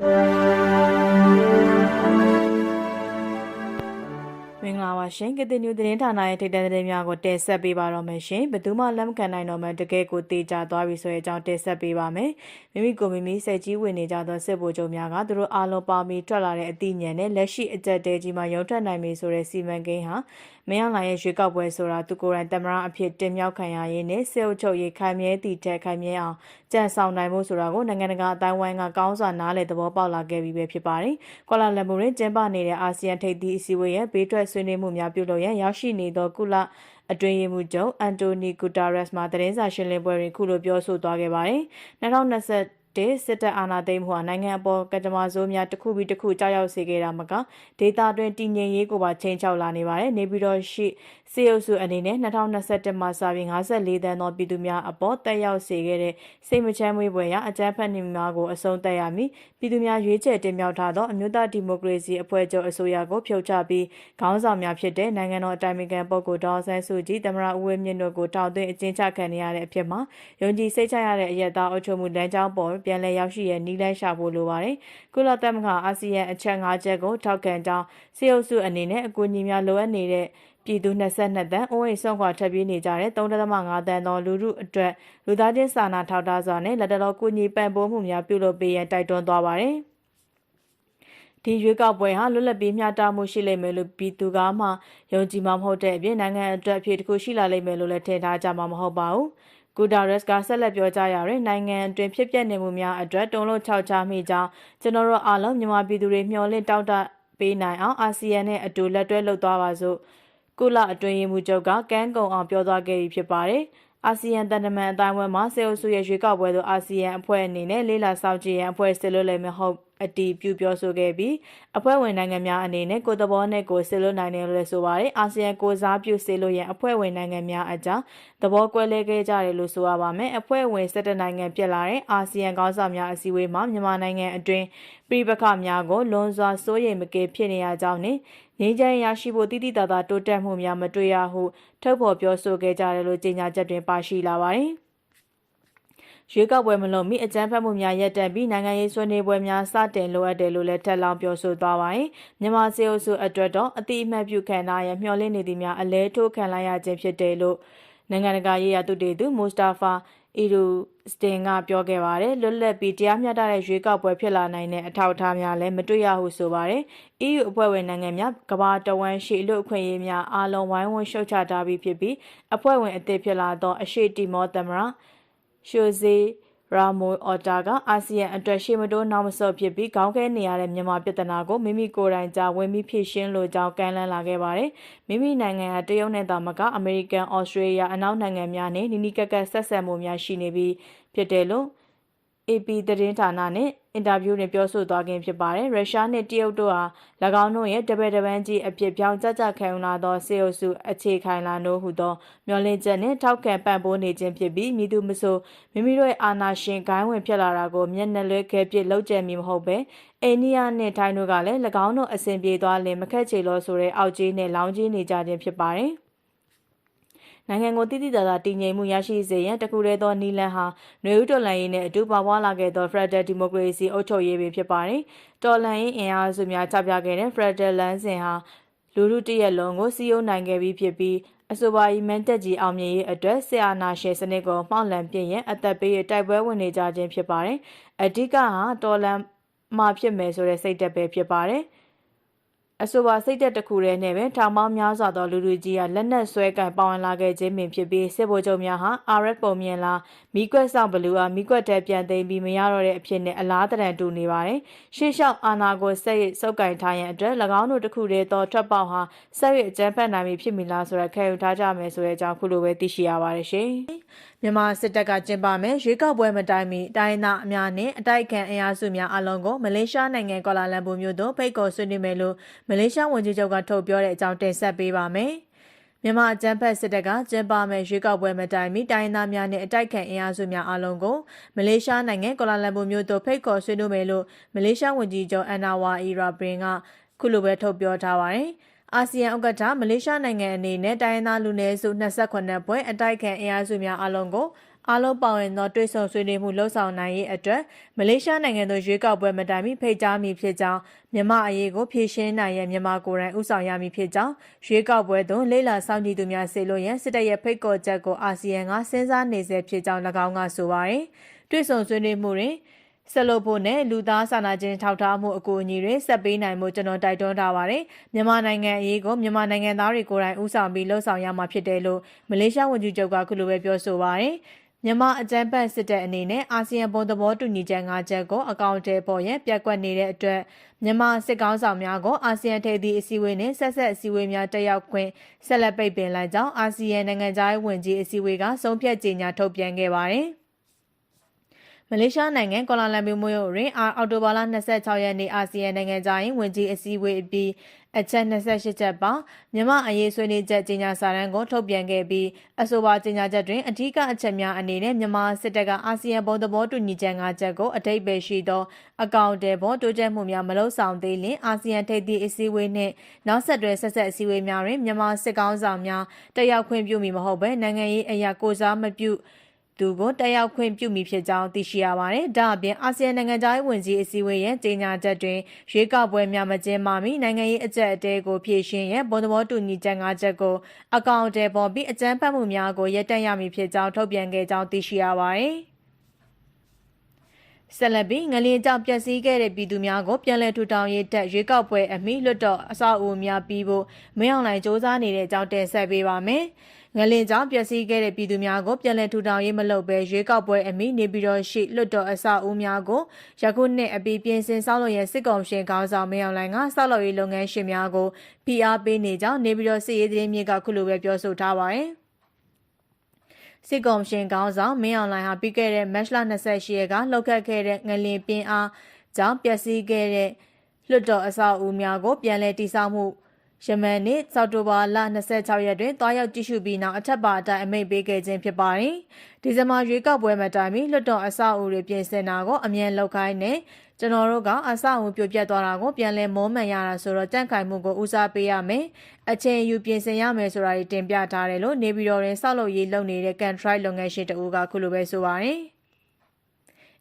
you မင်္ဂလာပါရှင်ကတိညူသတင်းဌာနရဲ့ထိပ်တန်းသတင်းများကိုတင်ဆက်ပေးပါတော့မယ်ရှင်ဘယ်သူမှလက်မခံနိုင်တော့မှတကယ်ကိုတေချာသွားပြီဆိုတဲ့အကြောင်းတင်ဆက်ပေးပါမယ်မိမိကိုမိမိစိတ်ကြီးဝင်နေကြသောစစ်ဗိုလ်ချုပ်များကသူတို့အားလုံးပါမီထွက်လာတဲ့အသိဉာဏ်နဲ့လက်ရှိအကြက်တဲကြီးမှာရုံထွက်နိုင်ပြီဆိုတဲ့စီမံကိန်းဟာမင်းအောင်လှိုင်ရဲ့ရွေးကောက်ပွဲဆိုတာသူကိုယ်တိုင်တမရအဖြစ်တင်မြောက်ခံရရင်းနဲ့စစ်အုပ်ချုပ်ရေးခိုင်မြဲတည်တဲ့ခိုင်မြဲအောင်ကြံဆောင်နိုင်ဖို့ဆိုတာကိုနိုင်ငံတကာအတိုင်းဝိုင်းကကောင်းစွာနားလည်သဘောပေါက်လာခဲ့ပြီးပဲဖြစ်ပါတယ်။ကွာလာလမ်ပူတွင်ကျင်းပနေတဲ့အာဆီယံထိပ်သီးအစည်းအဝေးရဲ့ဘေးထွက်ဆွေးနွေးမှုများပြုလုပ်ရန်ရောက်ရှိနေသောကုလအတွင်းရေးမှူးချုပ်အန်တိုနီဂူတာရက်စ်မှသတင်းစာရှင်းလင်းပွဲတွင်ခုလိုပြောဆိုသွားခဲ့ပါတယ်။2020တဲ့စစ်တပ်အာဏာသိမ်းမှုဟာနိုင်ငံအပေါ်ကကြမ္မာစိုးများတစ်ခုပြီးတစ်ခုကြောက်ရောက်စေခဲ့တာမကဒေတာတွင်တည်ငြိမ်ရေးကိုပါချိန်ချောက်လာနေပါတယ်နေပြည်တော်ရှိ စေအုပ်စုအနေနဲ့2021မှာစပြီး54တန်းသောပြည်သူများအပေါ်တက်ရောက်စေခဲ့တဲ့စိတ်မချမ်းမွေးပွဲရာအကြမ်းဖက်နေများကိုအဆုံးသတ်ရမည်ပြည်သူများရွေးချယ်တင်မြှောက်ထားသောအမျိုးသားဒီမိုကရေစီအဖွဲ့ချုပ်အစိုးရကိုဖြုတ်ချပြီးခေါင်းဆောင်များဖြစ်တဲ့နိုင်ငံတော်အတိုင်ပင်ခံပုဂ္ဂိုလ်ဒေါ်ဆန်းစုကြည်သမရဦးဝင်းမြင့်တို့ကိုတောင်းသွင်းအကျဉ်းချခံနေရတဲ့အဖြစ်မှာယုံကြည်စိတ်ချရတဲ့အရက်သားအုပ်ချုပ်မှုလမ်းကြောင်းပေါ်ပြန်လည်ရောက်ရှိရနီးလန်းရှာဖို့လိုပါတယ်။ကုလသမဂ္ဂအာဆီယံအချက်၅ချက်ကိုထောက်ခံကြောင်းစေအုပ်စုအနေနဲ့အကူအညီများလိုအပ်နေတဲ့ ပြည်သူ22တန်းအိုးအိမ်ဆုံးခွာထပ်ပြေးနေကြတဲ့3.5တန်းသောလူမှုအတွက်လူသားချင်းစာနာထောက်ထားစွာနဲ့လက်တလောကူညီပံ့ပိုးမှုများပြုလုပ်ပေးရန်တိုက်တွန်းသွားပါတယ်။ဒီရွေးကောက်ပွဲဟာလွတ်လပ်ပြီးမျှတမှုရှိလိမ့်မယ်လို့ပြည်သူကမှယုံကြည်မှာမဟုတ်တဲ့အပြင်နိုင်ငံအတွက်အဖြစ်တစ်ခုရှိလာလိမ့်မယ်လို့လည်းထင်ထားကြမှာမဟုတ်ပါဘူး။ဂူဒါရက်စ်ကဆက်လက်ပြောကြားရတဲ့နိုင်ငံအတွင်းဖြစ်ပျက်နေမှုများအတွက်တုံ့လို့ခြောက်ချမိကြောင်းကျွန်တော်တို့အားလုံးမြန်မာပြည်သူတွေမျှော်လင့်တောက်တပေးနိုင်အောင်အာဆီယံနဲ့အတူလက်တွဲလှုပ်သွားပါစို့ ကုလအတွင်းရေးမှူးချုပ်ကကမ်းကုန်အောင်ပြောသွားခဲ့ပြီးဖြစ်ပါတယ်။အာဆီယံတန်တမန်အတိုင်းအဝန်းမှာစေအုပ်စုရဲ့ရွေးကောက်ပွဲသို့အာဆီယံအဖွဲ့အနေနဲ့လေးလာစောင့်ကြည့်ရန်အဖွဲ့စစ်လို့လည်းမဟုတ် အတီးပြုပြောဆိုခဲ့ပြီးအဖွဲ့ဝင်နိုင်ငံများအနေနဲ့ကိုသဘောနဲ့ကိုဆေလို့နိုင်တယ်လို့လည်းဆိုပါတယ်အာဆီယံကိုစားပြုဆေလို့ရန်အဖွဲ့ဝင်နိုင်ငံများအကြားသဘောကွဲလဲခဲ့ကြတယ်လို့ဆိုရပါမယ်အဖွဲ့ဝင်၁၇နိုင်ငံပြစ်လာတဲ့အာဆီယံခေါင်းဆောင်များအစည်းအဝေးမှာမြန်မာနိုင်ငံအတွင်းပြည်ပခများကိုလွန်စွာစိုးရိမ်မကယ်ဖြစ်နေရကြောင်းနဲ့ငြိမ်းချမ်းရရှိဖို့တည်တည်တာတာတိုးတက်မှုများမတွေ့ရဟုထုတ်ဖော်ပြောဆိုခဲ့ကြတယ်လို့ကြေညာချက်တွင်ပါရှိလာပါတယ် ရွေးကောက်ပွဲမလုပ်မီအကြမ်းဖက်မှုများရပ်တန့်ပြီးနိုင်ငံရေးဆွေးနွေးပွဲများစတင်လိုအပ်တယ်လို့လည်းထပ်လောင်းပြောဆိုသွားပါတယ်။မြန်မာစေအုပ်စုအတွက်တော့အတိအမှတ်ပြုခံထားရမျှော်လင့်နေသည်များအလဲထိုးခံလိုက်ရခြင်းဖြစ်တယ်လို့နိုင်ငံတကာရေးရာသူတေသူမူစတာဖာအီရူစတင်ကပြောခဲ့ပါတယ်လွတ်လပ်ပြီးတရားမျှတတဲ့ရွေးကောက်ပွဲဖြစ်လာနိုင်တဲ့အထောက်အထားများလည်းမတွေ့ရဟုဆိုပါတယ် EU အဖွဲ့ဝင်နိုင်ငံများကမ္ဘာတဝန်းရှိလူအခွင့်အရေးများအားလုံးဝိုင်းဝန်းရှုတ်ချထားပြီးဖြစ်ပြီးအဖွဲ့ဝင်အသစ်ဖြစ်လာသောအရှိတီမောသမရာ ရှိုဇေရာမိုအော်တာကအာဆီယံအတွက်ရှေ့မတိုးနောက်မဆုတ်ဖြစ်ပြီးခေါင်းခဲနေရတဲ့မြန်မာပြည်ထနာကိုမိမိကိုယ်တိုင်ကြာဝင်ပြီးဖြည့်ရှင်းလိုကြောင်းကမ်းလှမ်းလာခဲ့ပါတယ်။မိမိနိုင်ငံကတရုတ်နဲ့တာမကအမေရိကန်၊ဩစတြေးလျအနောက်နိုင်ငံများနဲ့နီးနီးကပ်ကပ်ဆက်ဆံမှုများရှိနေပြီးဖြစ်တယ်လို့ AP သတင်းဌာနနဲ့အင်တာဗျူးနဲ့ပြောဆိုသွားခြင်းဖြစ်ပါတယ်။ရုရှားနဲ့တရုတ်တို့ဟာ၎င်းတို့ရဲ့တပည့်တပန်းကြီးအဖြစ်ပြောင်းကြကြခံလာသောစေအုပ်စုအခြေခိုင်လာနို့ဟုသောမျှော်လင့်ချက်နဲ့ထောက်ခံပံ့ပိုးနေခြင်းဖြစ်ပြီးမိသူမဆိုမိမိတို့ရဲ့အာဏာရှင်ဂိုင်းဝင်ဖြစ်လာတာကိုမျက်နှာလွဲခဲပစ်လောက်ကျမီမဟုတ်ပဲအိန္ဒိယနဲ့ထိုင်းတို့ကလည်း၎င်းတို့အစဉ်ပြေသွားလင်မခက်ချေလို့ဆိုတဲ့အောက်ကြီးနဲ့လောင်းကြီးနေကြခြင်းဖြစ်ပါတယ်။ နိုင်ငံကိုတည်တည်တာတာတည်ငြိမ်မှုရရှိစေရန်တခုတည်းသောနီလန်ဟာနွေဦးတော်လှန်ရေးနဲ့အတူပါပွားလာခဲ့သော Federal Democracy အုပ်ချုပ်ရေးပင်ဖြစ်ပါတယ်။တော်လှန်ရေးအင်အားစုများချပြခဲ့တဲ့ Federal လမ်းစဉ်ဟာလူလူတရက်လုံးကိုစီးယုံနိုင်ခဲ့ပြီးဖြစ်ပြီးအဆိုပါဤမန်တက်ကြီးအောင်မြင်ရေးအတွက်ဆီအာနာရှင်စနစ်ကိုမှောက်လန်ပြည့်ရင်အသက်ပေးတိုက်ပွဲဝင်နေကြခြင်းဖြစ်ပါတယ်။အဓိကဟာတော်လန်မှာဖြစ်မယ်ဆိုတဲ့စိတ်သက်ပဲဖြစ်ပါတယ်။ အဆိုပါစိတ်သက်တစ်ခုတည်းနဲ့ပဲထောင်ပေါင်းများစွာသောလူလူကြီးကလက်နက်ဆွဲကင်ပေါဝင်လာခဲ့ခြင်းပင်ဖြစ်ပြီးစစ်ဗိုလ်ချုပ်များဟာ RF ပုံမြင်လာမိကွက်ဆောင်ဘလူးအားမိကွက်တဲပြန်သိမ်းပြီးမရတော့တဲ့အဖြစ်နဲ့အလားတရန်တူနေပါတယ်။ရှေ့လျှောက်အာနာကိုဆက်ရစုပ်ကင်ထားရန်အတွက်၎င်းတို့တစ်ခုတည်းသောထွက်ပေါက်ဟာဆက်ရအကြမ်းဖက်နိုင်ပြီဖြစ်မည်လားဆိုရခံယူထားကြမယ်ဆိုတဲ့အကြောင်းခုလိုပဲသိရှိရပါတယ်ရှင်။ မြန်မာစစ်တပ်ကကျင်းပမယ်ရွေးကောက်ပွဲမတိုင်မီတိုင်းသားအများနဲ့အတိုက်ခံအင်အားစုများအလုံးကိုမလေးရှားနိုင်ငံကွာလာလမ်ပူမြို့သို့ဖိတ်ခေါ်ဆွေးနွေးမယ်လို့မလေးရှားဝန်ကြီးချုပ်ကထုတ်ပြောတဲ့အကြောင်းတင်ဆက်ပေးပါမယ်။မြန်မာအကြမ်းဖက်စစ်တပ်ကကျင်းပမယ်ရွေးကောက်ပွဲမတိုင်မီတိုင်းသားများနဲ့အတိုက်ခံအင်အားစုများအလုံးကိုမလေးရှားနိုင်ငံကွာလာလမ်ပူမြို့သို့ဖိတ်ခေါ်ဆွေးနွေးမယ်လို့မလေးရှားဝန်ကြီးချုပ်အန်နာဝါအီရာဘရင်ကခုလိုပဲထုတ်ပြောထားပါတယ်။ အာဆီယံဥက္ကဋ္ဌမလေးရှားနိုင်ငံအနေနဲ့တိုင်းရင်းသားလူနည်းစု28ဘွဲ့အတိုက်ခံအင်အားစုများအလုံးကိုအားလုံးပါဝင်သောတွေ့ဆုံဆွေးနွေးမှုလှုပ်ဆောင်နိုင်ရေးအတွက်မလေးရှားနိုင်ငံသို့ရွေးကောက်ပွဲမတိုင်မီဖိတ်ကြားမည်ဖြစ်ကြောင်းမြန်မာအရေးကိုဖြေရှင်းနိုင်ရန်မြန်မာကိုယ်တိုင်ဥဆောင်ရမည်ဖြစ်ကြောင်းရွေးကောက်ပွဲသို့လေးလာဆောင်ကြည့်သူများစေလို့ရန်စစ်တပ်ရဲ့ဖိတ်ခေါ်ချက်ကိုအာဆီယံကစဉ်းစားနေဆဲဖြစ်ကြောင်း၎င်းကဆိုပါတယ်တွေ့ဆုံဆွေးနွေးမှုတွင် ဆက်လုပ်ဖို့နဲ့လူသားစာနာခြင်းထောက်ထားမှုအကူအညီတွေဆက်ပေးနိုင်မှုကျွန်တော်တိုက်တွန်းထားပါတယ်။မြန်မာနိုင်ငံအရေးကိုမြန်မာနိုင်ငံသားတွေကိုယ်တိုင်ဦးဆောင်ပြီးလှုပ်ဆောင်ရမှာဖြစ်တယ်လို့မလေးရှားဝန်ကြီးချုပ်ကခုလိုပဲပြောဆိုပါတယ်။မြန်မာအကြမ်းဖက်စစ်တပ်အနေနဲ့အာဆီယံဘုံသဘောတူညီချက်၅ချက်ကိုအကောင့်တဲပေါ်ရန်ပြက်ကွက်နေတဲ့အတွက်မြန်မာစစ်ကောင်းဆောင်များကိုအာဆီယံထိပ်သီးအစည်းအဝေးနဲ့ဆက်ဆက်အစည်းအဝေးများတက်ရောက်ခွင့်ဆက်လက်ပိတ်ပင်လိုက်ကြောင်းအာဆီယံနိုင်ငံသားရေးဝန်ကြီးအစည်းအဝေးကဆုံးဖြတ်ကြေညာထုတ်ပြန်ခဲ့ပါတယ်။ မလေးရှားနိုင်ငံကွာလာလမ်ပူမြို့တွင်အော်တိုဘာလ26ရက်နေ့အာဆီယံနိုင်ငံသားရင်ဝင်ကြီးအစည်းအဝေးအပြီးအချက်28ချက်ပါမြမအရေးဆွေးနွေးချက်ကြေညာစာတမ်းကိုထုတ်ပြန်ခဲ့ပြီးအဆိုပါကြေညာချက်တွင်အထူးအချက်များအနေနဲ့မြန်မာစစ်တပ်ကအာဆီယံဘုံသဘောတူညီချက်၅ချက်ကိုအတိတ်ပဲရှိသောအကောင့်တဲပေါ်တိုးတက်မှုများမလုပ်ဆောင်သေးလျှင်အာဆီယံထိပ်သီးအစည်းအဝေးနှင့်နောက်ဆက်တွဲဆက်ဆက်အစည်းအဝေးများတွင်မြန်မာစစ်ကောင်းဆောင်များတက်ရောက်ခွင့်ပြုမည်မဟုတ်ဘဲနိုင်ငံရေးအရာကိုစားမပြု သူကိုတက်ရောက်ခွင့်ပြုမိဖြစ်ကြောင်းသိရှိရပါတယ်။ဒါအပြင်အာဆီယံနိုင်ငံသားရေးဝန်ကြီးအစည်းအဝေးရဲ့ကြေညာချက်တွင်ရွေးကောက်ပွဲများမကျင်းပမီနိုင်ငံရေးအကြက်အတဲကိုဖြည့်ရှင်းရန်ဘုံသဘောတူညီချက်၅ချက်ကိုအကောင့်တဲပေါ်ပြီးအကြမ်းဖက်မှုများကိုရပ်တန့်ရမည်ဖြစ်ကြောင်းထုတ်ပြန်ခဲ့ကြောင်းသိရှိရပါတယ်။ဆက်လက်ပြီးငလျင်ကြောင့်ပျက်စီးခဲ့တဲ့ပြည်သူများကိုပြန်လည်ထူထောင်ရေးတက်ရွေးကောက်ပွဲအမိလွတ်တော်အဆောက်အဦများပြီးဖို့မင်းအောင်လှိုင်စ조사နေတဲ့အကြောင်းတင်ဆက်ပေးပါမယ်။ ငလင်ကြောင့်ပျက်စီးခဲ့တဲ့ပြည်သူများကိုပြန်လည်ထူထောင်ရေးမလုပ်ဘဲရွေးကောက်ပွဲအမိနေပြည်တော်ရှိလွတ်တော်အဆောက်အဦများကိုယခုနှစ်အပြီးပြင်ဆင်ဆောက်လုပ်ရန်စစ်ကောင်ရှင်ခေါင်းဆောင်မင်းအောင်လှိုင်ကဆောက်လုပ်ရေးလုပ်ငန်းရှင်များကိုဖိအားပေးနေကြောင်းနေပြည်တော်စစ်ရေးသတင်းမြစ်ကခုလိုပဲပြောဆိုထားပါတယ်စစ်ကောင်ရှင်ခေါင်းဆောင်မင်းအောင်လှိုင်ဟာပြီးခဲ့တဲ့မတ်လ28ရက်ကလှုပ်ခတ်ခဲ့တဲ့ငလင်ပြင်းအားကြောင့်ပျက်စီးခဲ့တဲ့လွတ်တော်အဆောက်အဦများကိုပြန်လည်တည်ဆောက်မှု ယမန်နေ့စောက်တိုဘာလ26ရက်တွင်တွားရောက်ကြည့်ရှုပြီးနောက်အထက်ပါအတိုင်းအမိန့်ပေးခဲ့ခြင်းဖြစ်ပါတယ်။ဒီဇင်ဘာရွေးကောက်ပွဲမှာတိုင်ပြီးလွှတ်တော်အဆောက်အဦတွေပြင်ဆင်တာကိုအမြန်လုပ်ခိုင်းနေကျွန်တော်တို့ကအဆောက်အဦပြိုပြက်သွားတာကိုပြန်လည်မောမှန်ရတာဆိုတော့တန့်ခိုင်မှုကိုဦးစားပေးရမယ်။အချိန်ယူပြင်ဆင်ရမယ်ဆိုတာတွေတင်ပြထားတယ်လို့နေပြည်တော်တွင်ဆောက်လုပ်ရေးလုပ်နေတဲ့ Control လုပ်ငန်းရှင်တဦးကခုလိုပဲဆိုပါတယ်။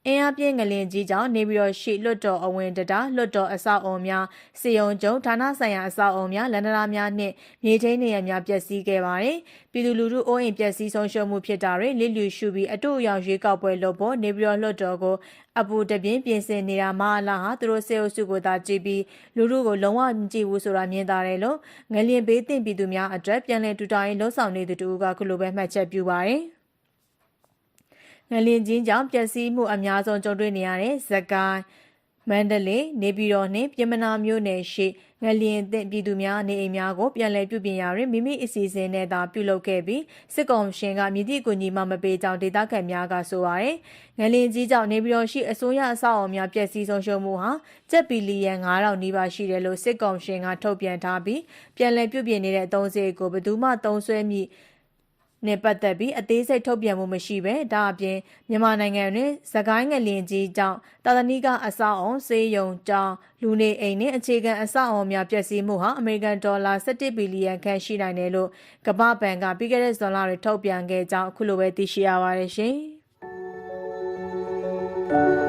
အင်အားပြင်းငလင်ကြီးကြောင့်နေပြီးတော့ရှိလွတ်တော်အဝင်တတာလွတ်တော်အဆောက်အုံများစီယုံကျုံဌာနဆိုင်ရာအဆောက်အုံများလန္ဒရာများနှင့်မြေထိန်နေရများပျက်စီးခဲ့ပါတယ်။ပြည်သူလူထုအိုးအိမ်ပျက်စီးဆုံးရှုံးမှုဖြစ်တာတွေလစ်လျူရှုပြီးအတူအယောင်ရွေးကောက်ပွဲလုပ်ဖို့နေပြီးတော့လွတ်တော်ကိုအပူတပြင်းပြင်ဆင်နေတာမအလားဟာသူတို့စေအုပ်စုကိုသာကြည့်ပြီးလူထုကိုလုံးဝမကြည့်ဘူးဆိုတာမြင်သာတယ်လို့ငလျင်ဘေးတင်ပြည်သူများအတွက်ပြန်လည်ထူထောင်ရေးလှုံ့ဆော်နေသူတို့ကခုလိုပဲမှတ်ချက်ပြုပါတယ်။ ငလင်ချင်းကြောင့်ပျက်စီးမှုအများဆုံးကြုံတွေ့နေရတဲ့ဇကိုင်းမန္တလေးနေပြည်တော်နှင့်ပြည်မနာမြို့နယ်ရှိငလျင်သင့်ပြည်သူများနေအိမ်များကိုပြန်လည်ပြုပြင်ရာတွင်မိမိအစီအစဉ်နဲ့သာပြုလုပ်ခဲ့ပြီးစစ်ကောင်ရှင်ကမြည်သည့်အကူအညီမှမပေးကြောင်းဒေသခံများကဆိုပါရယ်ငလျင်ကြီးကြောင့်နေပြည်တော်ရှိအစိုးရအဆောက်အအုံများပျက်စီးဆုံးရှုံးမှုဟာကျပ်ဘီလီယံ9000နီးပါးရှိတယ်လို့စစ်ကောင်ရှင်ကထုတ်ပြန်ထားပြီးပြန်လည်ပြုပြင်နေတဲ့အသုံးစရိတ်ကိုဘယ်သူမှသုံးစွဲမည် နဲ့ပတ်သက်ပြီးအသေးစိတ်ထုတ်ပြန်မှုမရှိပဲဒါအပြင်မြန်မာနိုင်ငံတွင်သကိုင်းငလင်ကြီးကြောင့်တာသနီကအဆောက်အုံစေးရုံကြောင်းလူနေအိမ်နဲ့အခြေခံအဆောက်အုံများပျက်စီးမှုဟာအမေရိကန်ဒေါ်လာ17ဘီလီယံခန့်ရှိနိုင်တယ်လို့ကမ္ဘာ့ဘဏ်ကပြီးခဲ့တဲ့ဇွန်လတွင်ထုတ်ပြန်ခဲ့ကြောင်းအခုလိုပဲသိရှိရပါတယ်ရှင်။